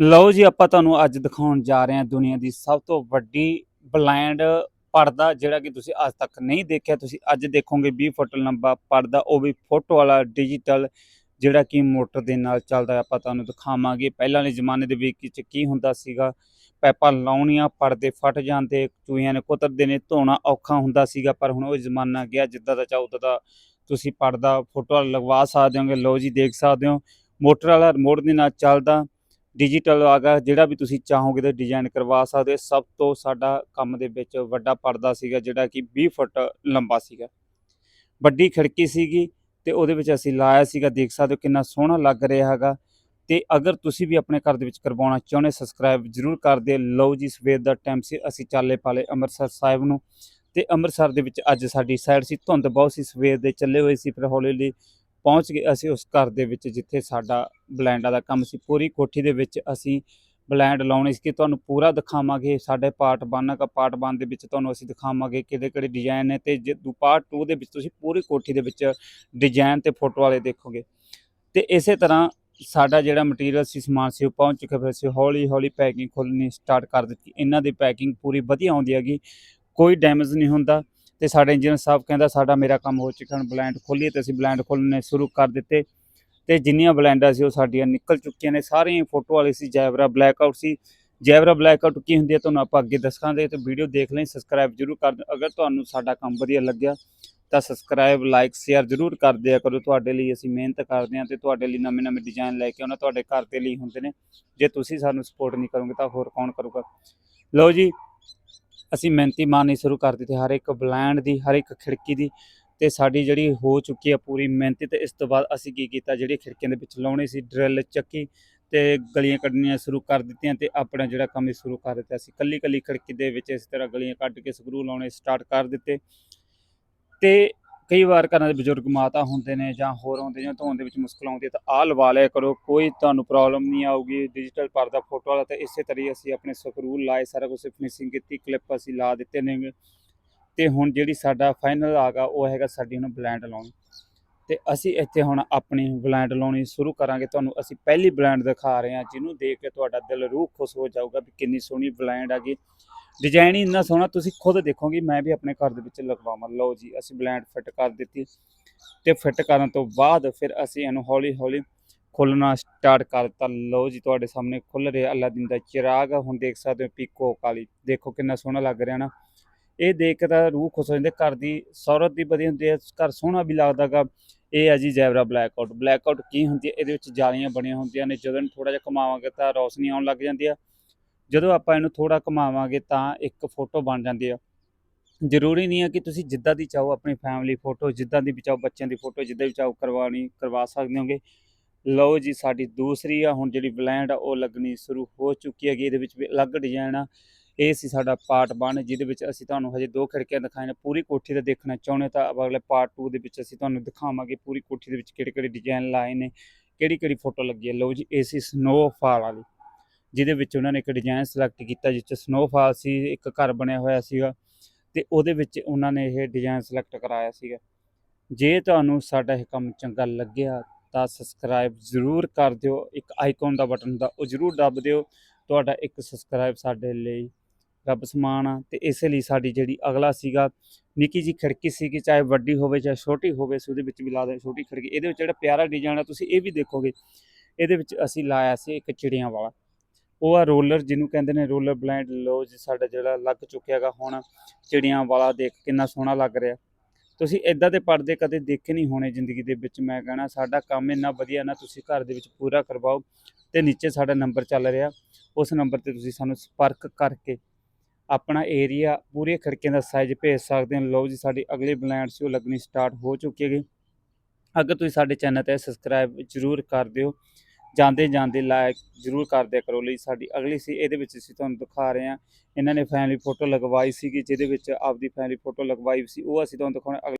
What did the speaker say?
ਲਓ ਜੀ, ਆਪਾਂ ਤੁਹਾਨੂੰ ਅੱਜ ਦਿਖਾਉਣ ਜਾ ਰਹੇ ਹਾਂ ਦੁਨੀਆ ਦੀ ਸਭ ਤੋਂ ਵੱਡੀ ਬਲਾਈਂਡ ਪਰਦਾ, ਜਿਹੜਾ ਕਿ ਤੁਸੀਂ ਅੱਜ ਤੱਕ ਨਹੀਂ ਦੇਖਿਆ। ਤੁਸੀਂ ਅੱਜ ਦੇਖੋਗੇ 20 ਫੁੱਟ ਲੰਬਾ ਪਰਦਾ, ਉਹ ਵੀ ਫੋਟੋ ਵਾਲਾ ਡਿਜੀਟਲ ਜਿਹੜਾ ਕਿ ਮੋਟਰ ਦੇ ਨਾਲ ਚੱਲਦਾ ਆਪਾਂ ਤੁਹਾਨੂੰ ਦਿਖਾਵਾਂਗੇ, ਪਹਿਲਾਂ ਵਾਲੇ ਜ਼ਮਾਨੇ ਦੇ ਵਿੱਚ ਕੀ ਹੁੰਦਾ ਸੀਗਾ। ਪੈਪਾਂ ਲਾਉਣੀਆਂ ਪਰਦੇ ਫਟ ਜਾਂਦੇ, ਚੂਹੀਆਂ ਨੇ ਕੁਤਰਦੇ ਨੇ, ਧੋਣਾ ਔਖਾ ਹੁੰਦਾ ਸੀਗਾ, ਪਰ ਹੁਣ ਉਹ ਜ਼ਮਾਨਾ ਗਿਆ, ਜਿੱਦਾਂ ਦਾ ਚਾਹੋ ਉਦਾਂ ਦਾ ਤੁਸੀਂ ਪਰਦਾ ਫੋਟੋ ਵਾਲਾ ਲਗਵਾ ਸਕਦੇ ਹੋਗੇ। ਲਓ ਜੀ, ਦੇਖ ਸਕਦੇ ਹੋ, ਮੋਟਰ ਵਾਲਾ ਰਿਮੋਟ ਦੇ ਨਾਲ ਚੱਲਦਾ। ਡਿਜੀਟਲ ਆ ਆਗਾ ਜਿਹੜਾ ਵੀ ਤੁਸੀਂ ਚਾਹੋਗੇ ਤਾਂ ਡਿਜ਼ਾਈਨ ਕਰਵਾ ਸਕਦੇ ਹੋ। ਸਭ ਤੋਂ ਸਾਡਾ ਕੰਮ ਦੇ ਵਿੱਚ ਵੱਡਾ ਪਰਦਾ ਸੀਗਾ, ਜਿਹੜਾ ਕਿ 20 ਫੁੱਟ ਲੰਬਾ ਸੀਗਾ। ਵੱਡੀ ਖਿੜਕੀ ਸੀਗੀ ਤੇ ਉਹਦੇ ਵਿੱਚ ਅਸੀਂ ਲਾਇਆ ਸੀਗਾ, ਦੇਖ ਸਕਦੇ ਹੋ ਕਿੰਨਾ ਸੋਹਣਾ ਲੱਗ ਰਿਹਾ ਹੈਗਾ। ਤੇ ਅਗਰ ਤੁਸੀਂ ਵੀ ਆਪਣੇ ਘਰ ਦੇ ਵਿੱਚ ਕਰਵਾਉਣਾ ਚਾਹੁੰਦੇ ਸਬਸਕ੍ਰਾਈਬ ਜਰੂਰ ਕਰ ਦਿਓ। ਲਓ ਜੀ, ਸਵੇਰ ਦਾ ਟਾਈਮ ਸੀ, ਅਸੀਂ ਚਾਲੇ ਪਾਲੇ ਅੰਮ੍ਰਿਤਸਰ ਸਾਹਿਬ ਨੂੰ। ਤੇ ਅੰਮ੍ਰਿਤਸਰ ਦੇ ਵਿੱਚ ਅੱਜ ਸਾਡੀ ਸਾਈਡ ਸੀ, ਧੁੰਦ ਬਹੁਤ ਸੀ, ਸਵੇਰ ਦੇ ਚੱਲੇ ਹੋਏ ਸੀ ਫਿਰ ਹੌਲੀ ਹੌਲੀ ਪਹੁੰਚ ਗਏ ਅਸੀਂ ਉਸ ਘਰ ਦੇ ਵਿੱਚ ਜਿੱਥੇ ਸਾਡਾ ਬਲੈਂਡਾਂ ਦਾ ਕੰਮ ਸੀ। ਪੂਰੀ ਕੋਠੀ ਦੇ ਵਿੱਚ ਅਸੀਂ ਬਲੈਂਡ ਲਾਉਣੇ ਸੀ ਕਿ ਤੁਹਾਨੂੰ ਪੂਰਾ ਦਿਖਾਵਾਂਗੇ। ਸਾਡੇ ਪਾਰਟ 1 ਦਾ ਪਾਰਟ 1 ਦੇ ਵਿੱਚ ਤੁਹਾਨੂੰ ਅਸੀਂ ਦਿਖਾਵਾਂਗੇ ਕਿਹੜੇ ਕਿਹੜੇ ਡਿਜ਼ਾਈਨ ਨੇ ਤੇ ਜੇ ਪਾਰਟ 2 ਦੇ ਵਿੱਚ ਤੁਸੀਂ ਪੂਰੀ ਕੋਠੀ ਦੇ ਵਿੱਚ ਡਿਜ਼ਾਈਨ ਤੇ ਫੋਟੋ ਵਾਲੇ ਦੇਖੋਗੇ। ਤੇ ਇਸੇ ਤਰ੍ਹਾਂ ਸਾਡਾ ਜਿਹੜਾ ਮਟੀਰੀਅਲ ਸੀ, ਸਮਾਨ ਸੀ, ਉਹ ਪਹੁੰਚ ਚੁੱਕਾ ਫਿਰ ਅਸੀਂ ਹੌਲੀ ਹੌਲੀ ਪੈਕਿੰਗ ਖੋਲ੍ਹਣੀ ਸਟਾਰਟ ਕਰ ਦਿੱਤੀ। ਇਹਨਾਂ ਦੀ ਪੈਕਿੰਗ ਪੂਰੀ ਵਧੀਆ ਆਉਂਦੀ ਹੈਗੀ, ਕੋਈ ਡੈਮੇਜ ਨਹੀਂ ਹੁੰਦਾ। ਤੇ ਸਾਡੇ ਇੰਜੀਨੀਅਰ ਸਾਹਿਬ ਕਹਿੰਦਾ ਸਾਡਾ ਮੇਰਾ ਕੰਮ ਹੋ ਚੁੱਕਾ ਹੁਣ ਬਲੈਂਡ ਖੋਲੀਏ ਤੇ ਅਸੀਂ ਬਲੈਂਡ ਖੋਲ੍ਹਣੇ ਸ਼ੁਰੂ ਕਰ ਦਿੱਤੇ। ਤੇ ਜਿੰਨੀਆਂ ਬਲੈਂਡਾਂ ਸੀ ਉਹ ਸਾਡੀਆਂ ਨਿਕਲ ਚੁੱਕੀਆਂ ਨੇ, ਸਾਰੀਆਂ ਫੋਟੋ ਵਾਲੀ ਸੀ, ਜੈਵਰਾ ਬਲੈਕ ਆਊਟ ਸੀ। ਜੈਵਰਾ ਬਲੈਕ ਆਊਟ ਕੀ ਹੁੰਦੀ ਹੈ, ਤੁਹਾਨੂੰ ਆਪਾਂ ਅੱਗੇ ਦੱਸਾਂਗੇ, ਤੇ ਵੀਡੀਓ ਦੇਖ ਲਈ, ਸਬਸਕ੍ਰਾਈਬ ਜਰੂਰ ਕਰ ਦਿਓ। ਅਗਰ ਤੁਹਾਨੂੰ ਸਾਡਾ ਕੰਮ ਵਧੀਆ ਲੱਗਿਆ, ਤਾਂ ਸਬਸਕ੍ਰਾਈਬ, ਲਾਈਕ, ਸ਼ੇਅਰ ਜਰੂਰ ਕਰ ਦਿਆ ਕਰੋ। ਤੁਹਾਡੇ ਲਈ ਅਸੀਂ ਮਿਹਨਤ ਕਰਦੇ ਹਾਂ ਤੇ ਤੁਹਾਡੇ ਲਈ ਨਵੇਂ ਨਵੇਂ ਡਿਜ਼ਾਈਨ ਲੈ ਕੇ ਆਉਣਾ ਤੁਹਾਡੇ ਘਰ ਦੇ ਲਈ ਹੁੰਦੇ ਨੇ। ਜੇ ਤੁਸੀਂ ਸਾਨੂੰ ਸਪੋਰਟ ਨਹੀਂ ਕਰੋਗੇ ਤਾਂ ਹੋਰ ਕੌਣ ਕਰੂਗਾ? ਲਓ ਜੀ ਅਸੀਂ ਮਿਹਨਤੀ ਮਾਰਨੀ ਸ਼ੁਰੂ ਕਰ ਦਿੱਤੀ, ਹਰ ਇੱਕ ਬਲੈਂਡ ਦੀ, ਹਰ ਇੱਕ ਖਿੜਕੀ ਦੀ ਤੇ ਸਾਡੀ ਜਿਹੜੀ ਹੋ ਚੁੱਕੀ ਆ ਪੂਰੀ ਮਿਹਨਤੀ ਤੇ ਇਸ ਤੋਂ ਬਾਅਦ ਅਸੀਂ ਕੀ ਕੀਤਾ, ਜਿਹੜੀ ਖਿੜਕੀਆਂ ਦੇ ਵਿੱਚ ਲਾਉਣੀ ਸੀ, ਡਰਿਲ ਚੱਕੀ ਤੇ ਗਲੀਆਂ ਕੱਢਣੀਆਂ ਸ਼ੁਰੂ ਕਰ ਦਿੱਤੀਆਂ ਤੇ ਆਪਣਾ ਜਿਹੜਾ ਕੰਮ ਸ਼ੁਰੂ ਕਰ ਦਿੱਤਾ ਅਸੀਂ ਕੱਲੀ ਕੱਲੀ ਖਿੜਕੀ ਦੇ ਵਿੱਚ ਇਸ ਤਰ੍ਹਾਂ ਗਲੀਆਂ ਕੱਢ ਕੇ ਸਕਰੂ ਲਾਉਣੇ ਸਟਾਰਟ ਕਰ ਦਿੱਤੇ ਤੇ ਕਈ ਵਾਰ ਘਰਾਂ ਦੇ ਬਜ਼ੁਰਗ ਮਾਤਾ ਹੁੰਦੇ ਨੇ ਜਾਂ ਹੋਰ ਹੁੰਦੇ ਜਾਂ ਧੋਣ ਦੇ ਵਿੱਚ ਮੁਸ਼ਕਲ ਆਉਂਦੀ ਹੈ ਤਾਂ ਆਹ ਲਵਾ ਲਿਆ ਕਰੋ, ਕੋਈ ਤੁਹਾਨੂੰ ਪ੍ਰੋਬਲਮ ਨਹੀਂ ਆਊਗੀ ਡਿਜੀਟਲ ਪਰਦਾ ਫੋਟੋ ਵਾਲਾ ਤਾਂ ਇਸੇ ਤਰੀਕੇ ਅਸੀਂ ਆਪਣੇ ਸਕਰੂ ਲਾਏ, ਸਾਰਾ ਕੁਝ ਫਿਨਿਸ਼ਿੰਗ ਕੀਤੀ ਕਲਿੱਪ ਅਸੀਂ ਲਾ ਦਿੱਤੇ ਨੇ। ਤੇ ਹੁਣ ਜਿਹੜੀ ਸਾਡਾ ਫਾਈਨਲ ਆਗਾ ਉਹ ਹੈਗਾ ਸਾਡੀ ਹੁਣ ਬਲੈਂਡ ਲਾਉਣੀ। ਤੇ ਅਸੀਂ ਇੱਥੇ ਹੁਣ ਆਪਣੀ ਬਲੈਂਡ ਲਾਉਣੀ ਸ਼ੁਰੂ ਕਰਾਂਗੇ। ਤੁਹਾਨੂੰ ਅਸੀਂ ਪਹਿਲੀ ਬਲੈਂਡ ਦਿਖਾ ਰਹੇ ਹਾਂ, ਜਿਹਨੂੰ ਦੇਖ ਕੇ ਤੁਹਾਡਾ ਦਿਲ ਰੂਹ ਖੁਸ਼ ਹੋ ਜਾਊਗਾ ਵੀ ਕਿੰਨੀ ਸੋਹਣੀ ਬਲੈਂਡ ਹੈਗੀ ਡਿਜ਼ਾਈਨ ਹੀ ਇੰਨਾ ਸੋਹਣਾ, ਤੁਸੀਂ ਖੁਦ ਦੇਖੋਗੇ, ਮੈਂ ਵੀ ਆਪਣੇ ਘਰ ਦੇ ਵਿੱਚ ਲਗਵਾਵਾਂ। ਲਓ ਜੀ, ਅਸੀਂ ਬਲੈਂਡ ਫਿੱਟ ਕਰ ਦਿੱਤੀ ਤੇ ਫਿੱਟ ਕਰਨ ਤੋਂ ਬਾਅਦ ਫਿਰ ਅਸੀਂ ਇਹਨੂੰ ਹੌਲੀ ਹੌਲੀ ਖੋਲਣਾ ਸਟਾਰਟ ਕਰ ਦਿੱਤਾ। ਲਓ ਜੀ, ਤੁਹਾਡੇ ਸਾਹਮਣੇ ਖੁੱਲ ਰਿਹਾ ਅੱਲਾਦੀਨ ਦਾ ਚਿਰਾਗ। ਹੁਣ ਦੇਖ ਸਕਦੇ ਹੋ ਪੀਕੋ ਕਾਲੀ। ਦੇਖੋ ਕਿੰਨਾ ਸੋਹਣਾ ਲੱਗ ਰਿਹਾ ਨਾ। ਇਹ ਦੇਖ ਕੇ ਤਾਂ ਰੂਹ ਖੁਸ਼ ਹੋ ਜਾਂਦੀ, ਘਰ ਦੀ ਸੌਰਤ ਦੀ ਵਧੀਆ ਹੁੰਦੀ ਹੈ, ਘਰ ਸੋਹਣਾ ਵੀ ਲੱਗਦਾਗਾ ਇਹ ਹੈ ਜੀ zebra black out black out ਕੀ ਹੁੰਦੀ ਹੈ? ਇਹਦੇ ਵਿੱਚ ਜਾਲੀਆਂ ਬਣੀਆਂ ਹੁੰਦੀਆਂ ਨੇ। ਜਦੋਂ ਇਹਨੂੰ ਥੋੜਾ ਜਿਹਾ ਘੁਮਾਵਾਂਗੇ ਤਾਂ ਰੌਸ਼ਨੀ ਆਉਣ ਲੱਗ ਜਾਂਦੀ ਆ ਜਦੋਂ ਆਪਾਂ ਇਹਨੂੰ ਥੋੜਾ ਘੁਮਾਵਾਂਗੇ ਤਾਂ ਇੱਕ ਫੋਟੋ ਬਣ ਜਾਂਦੀ ਆ। ਜ਼ਰੂਰੀ ਨਹੀਂ ਹੈ ਕਿ ਤੁਸੀਂ ਜਿੱਦਾਂ ਦੀ ਚਾਹੋ ਆਪਣੀ ਫੈਮਿਲੀ ਫੋਟੋ ਜਿੱਦਾਂ ਦੀ ਵੀ ਚਾਹੋ ਬੱਚਿਆਂ ਦੀ ਫੋਟੋ ਜਿੱਦਾਂ ਵੀ ਚਾਹੋ ਕਰਵਾਉਣੀ, ਕਰਵਾ ਸਕਦੇ ਹੋਗੇ। ਲਓ ਜੀ, ਸਾਡੀ ਦੂਸਰੀ ਆ, ਹੁਣ ਜਿਹੜੀ ਬਲੈਂਡ ਆ, ਉਹ ਲੱਗਣੀ ਸ਼ੁਰੂ ਹੋ ਚੁੱਕੀ ਹੈਗੀ, ਇਹਦੇ ਵਿੱਚ ਵੀ ਅਲੱਗ ਡਿਜ਼ਾਈਨ ਆ। ਇਹ ਸੀ ਸਾਡਾ ਪਾਰਟ 1 ਜਿਹਦੇ ਵਿੱਚ ਅਸੀਂ ਤੁਹਾਨੂੰ ਹਜੇ ਦੋ ਖਿੜਕੀਆਂ ਦਿਖਾਈਆਂ ਪੂਰੀ ਕੋਠੀ ਦਾ ਦੇਖਣਾ ਚਾਹੁੰਦੇ ਹੋ ਤਾਂ ਅਗਲੇ ਪਾਰਟ 2 ਦੇ ਵਿੱਚ ਅਸੀਂ ਤੁਹਾਨੂੰ ਦਿਖਾਵਾਂਗੇ ਪੂਰੀ ਕੋਠੀ ਦੇ ਵਿੱਚ ਕਿਹੜੇ ਕਿਹੜੇ ਡਿਜ਼ਾਈਨ ਲਾਏ ਨੇ ਕਿਹੜੀ ਕਿਹੜੀ ਫੋਟੋ ਲੱਗੀ ਹੈ। ਲਓ ਜੀ, ਇਹ ਸੀ ਸਨੋਫਾਲ ਵਾਲੀ। ਜਿਹਦੇ ਵਿੱਚ ਉਹਨਾਂ ਨੇ ਇੱਕ ਡਿਜ਼ਾਈਨ ਸਿਲੈਕਟ ਕੀਤਾ ਜਿਸ 'ਚ ਸਨੋਫਾਲ ਸੀ, ਇੱਕ ਘਰ ਬਣਿਆ ਹੋਇਆ ਸੀਗਾ ਤੇ ਉਹਦੇ ਵਿੱਚ ਉਹਨਾਂ ਨੇ ਇਹ ਡਿਜ਼ਾਈਨ ਸਿਲੈਕਟ ਕਰਾਇਆ ਸੀਗਾ। ਜੇ ਤੁਹਾਨੂੰ ਸਾਡਾ ਇਹ ਕੰਮ ਚੰਗਾ ਲੱਗਿਆ ਤਾਂ ਸਬਸਕ੍ਰਾਈਬ ਜ਼ਰੂਰ ਕਰ ਦਿਓ, ਇੱਕ ਆਈਕਨ ਦਾ ਬਟਨ ਦਾ ਉਹ ਜ਼ਰੂਰ ਦੱਬ ਦਿਓ। ਤੁਹਾਡਾ ਇੱਕ ਸਬਸਕ੍ਰਾਈਬ ਸਾਡੇ ਲਈ ਰੱਬ ਸਮਾਨ ਆ ਤੇ ਇਸੇ ਲਈ ਸਾਡੀ ਜਿਹੜੀ ਅਗਲਾ ਸੀਗਾ, ਨਿੱਕੀ ਜੀ ਖਿੜਕੀ ਸੀਗੀ, ਚਾਹੇ ਵੱਡੀ ਹੋਵੇ ਚਾਹੇ ਛੋਟੀ ਹੋਵੇ ਸੀ ਉਹਦੇ ਵਿੱਚ ਵੀ ਲਾ ਦੇ ਛੋਟੀ ਖਿੜਕੀ। ਇਹਦੇ ਵਿੱਚ ਜਿਹੜਾ ਪਿਆਰਾ ਡਿਜ਼ਾਈਨ ਆ, ਤੁਸੀਂ ਇਹ ਵੀ ਦੇਖੋਗੇ। ਇਹਦੇ ਵਿੱਚ ਅਸੀਂ ਲਾਇਆ ਸੀ ਇੱਕ ਚਿੜੀਆਂ ਵਾਲਾ। ਉਹ ਆ ਰੋਲਰ ਜਿਹਨੂੰ ਕਹਿੰਦੇ ਨੇ ਰੋਲਰ ਬਲੈਂਡ। ਲੋ ਜੀ, ਸਾਡਾ ਜਿਹੜਾ ਲੱਗ ਚੁੱਕਿਆ ਹੈਗਾ ਹੁਣ ਚਿੜੀਆਂ ਵਾਲਾ, ਦੇਖ ਕਿੰਨਾ ਸੋਹਣਾ ਲੱਗ ਰਿਹਾ। ਤੁਸੀਂ ਇਦਾਂ ਦੇ ਪਰਦੇ ਕਦੇ ਦੇਖੇ ਨਹੀਂ ਹੋਣੇ ਜ਼ਿੰਦਗੀ ਦੇ ਵਿੱਚ, ਮੈਂ ਕਹਿਣਾ ਸਾਡਾ ਕੰਮ ਇੰਨਾ ਵਧੀਆ ਨਾ, ਤੁਸੀਂ ਘਰ ਦੇ ਵਿੱਚ ਪੂਰਾ ਕਰਵਾਓ ਤੇ ਨੀਚੇ ਸਾਡਾ ਨੰਬਰ ਚੱਲ ਰਿਹਾ। ਉਸ ਨੰਬਰ ਤੇ ਤੁਸੀਂ ਸਾਨੂੰ ਸੰਪਰਕ ਕਰਕੇ ਆਪਣਾ ਏਰੀਆ, ਪੂਰੀਆਂ ਖਿੜਕੀਆਂ ਦਾ ਸਾਈਜ਼ ਭੇਜ ਸਕਦੇ ਹੋ। ਲਓ ਜੀ, ਸਾਡੀ ਅਗਲੀ ਬਲੈਂਡ ਸੀ, ਉਹ ਲੱਗਣੀ ਸਟਾਰਟ ਹੋ ਚੁੱਕੀ ਹੈਗੀ। ਅਗਰ ਤੁਸੀਂ ਸਾਡੇ ਚੈਨਲ ਤੇ ਸਬਸਕ੍ਰਾਈਬ ਜਰੂਰ ਕਰ ਦਿਓ। ਜਾਂਦੇ ਜਾਂਦੇ ਲਾਇਕ ਜਰੂਰ ਕਰ ਦਿਆ ਕਰੋ ਲਈ ਸਾਡੀ ਅਗਲੀ ਸੀ, ਇਹਦੇ ਵਿੱਚ ਅਸੀਂ ਤੁਹਾਨੂੰ ਦਿਖਾ ਰਹੇ ਹਾਂ। ਇਹਨਾਂ ਨੇ ਫੈਮਿਲੀ ਫੋਟੋ ਲਗਵਾਈ ਸੀਗੀ, ਜਿਹਦੇ ਵਿੱਚ ਆਪਦੀ ਫੈਮਿਲੀ ਫੋਟੋ ਲਗਵਾਈ ਸੀ, ਉਹ ਅਸੀਂ ਤੁਹਾਨੂੰ ਦਿਖਾਉਣਾ